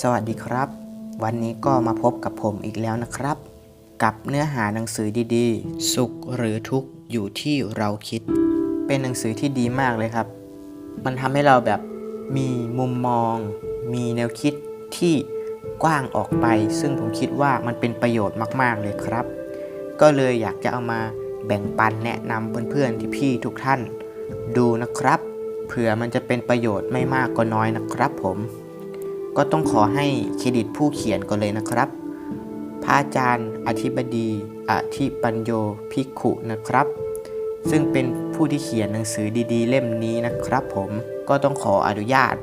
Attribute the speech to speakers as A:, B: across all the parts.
A: สวัสดีครับ วันนี้ก็มาพบกับผมอีกแล้วนะครับ กับเนื้อหาหนังสือดีๆ สุขหรือทุกข์อยู่ที่เราคิด เป็นหนังสือที่ดีมากเลยครับ มันทำให้เราแบบมีมุมมอง มีแนวคิดที่กว้างออกไป ซึ่งผมคิดว่ามันเป็นประโยชน์มากๆเลยครับ ก็เลยอยากจะเอามาแบ่งปันแนะนำเพื่อนๆที่พี่ทุกท่าน ดูนะครับ เผื่อมันจะเป็นประโยชน์ไม่มากก็น้อยนะครับผม ก็ต้องขอให้เครดิตผู้เขียนก่อนเลยนะครับ พระอาจารย์อธิบดีอธิปัญโยภิกขุนะครับ ซึ่งเป็นผู้ที่เขียนหนังสือดีๆ เล่มนี้นะครับ ผมก็ต้องขออนุญาต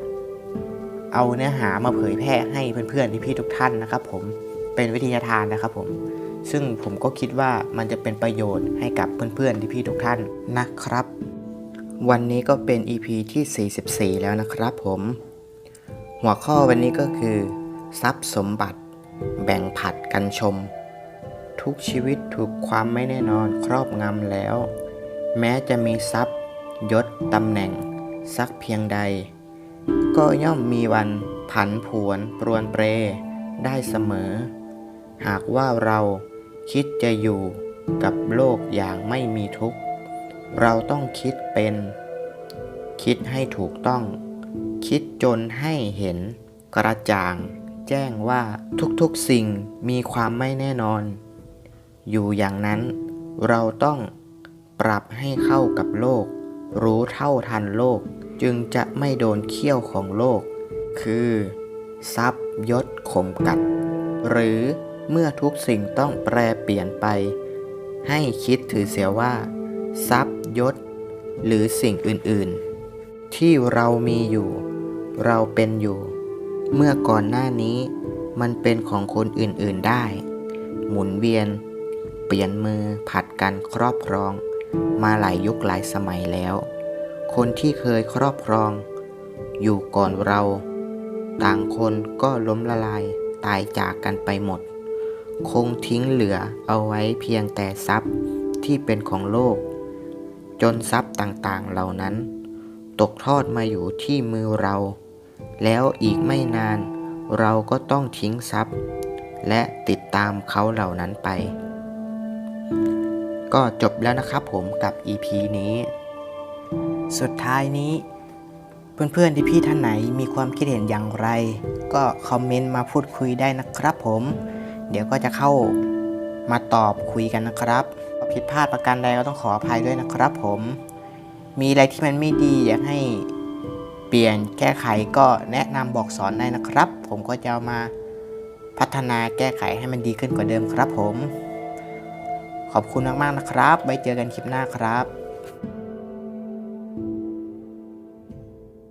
A: เอาเนื้อหามาเผยแพร่ให้เพื่อนๆพี่ๆทุกท่านนะครับ ผมเป็นวิทยาทานนะครับผมซึ่งผมก็คิดว่ามันจะเป็นประโยชน์ให้กับเพื่อนๆพี่ๆทุกท่านนะครับ วันนี้ก็เป็น EP ที่ 44 แล้วนะครับผม หัวข้อวันนี้ก็คือ ทรัพย์สมบัติ แบ่งผัดกันชม ทุกชีวิตถูกความไม่แน่นอนครอบงำแล้ว แม้จะมีทรัพย์ ยศตำแหน่ง สักเพียงใด ก็ย่อมมีวันผันผวนปรวนเปร ได้เสมอ หากว่าเราคิดจะอยู่กับโลกอย่างไม่มีทุกข์ เราต้องคิดเป็น คิดให้ถูกต้อง คิดจนให้เห็นกระจ่าง แจ้งว่าทุกๆสิ่งมีความไม่แน่นอน อยู่อย่างนั้นเราต้องปรับให้เข้ากับโลก รู้เท่าทันโลกจึงจะไม่โดนเขี้ยวของโลก คือ ทรัพย์ยศข่มกัด หรือเมื่อทุกสิ่งต้องแปรเปลี่ยนไป ให้คิดถือเสียว่า ทรัพย์ยศ หรือสิ่งอื่นๆ ที่เรามีอยู่ เราเป็นอยู่ เมื่อก่อนหน้านี้มันเป็นของคนอื่นๆได้ หมุนเวียน เปลี่ยนมือผัดกันครอบครอง มาหลายยุคหลายสมัยแล้ว คนที่เคยครอบครอง อยู่ก่อนเรา ต่างคนก็ล้มละลายตายจากกันไปหมด คงทิ้งเหลือเอาไว้เพียงแต่ทรัพย์ที่เป็นของโลก จนทรัพย์ต่างๆเหล่านั้น ตกทอดมาอยู่ที่มือเรา แล้วอีกไม่นานเราก็ต้องทิ้งทรัพย์ และติดตามเขาเหล่านั้นไป ก็จบแล้วนะครับผมกับ EP นี้ สุดท้ายนี้ เพื่อนๆที่พี่ท่านไหนมีความคิดเห็นอย่างไร ก็คอมเมนต์มาพูดคุยได้นะครับผม เดี๋ยวก็จะเข้ามาตอบคุยกันนะครับผิดพลาดประการใดก็ต้องขออภัยด้วยนะครับผม มีอะไรที่มันไม่ดีอยากให้เปลี่ยนแก้ไขก็แนะนำบอกสอนได้นะครับ ผมก็จะามาพัฒนาแก้ไขให้มันดีขึ้นกว่าเดิมครับผม ขอบคุณมากๆนะครับ ไว้เจอกันคลิปหน้าครับ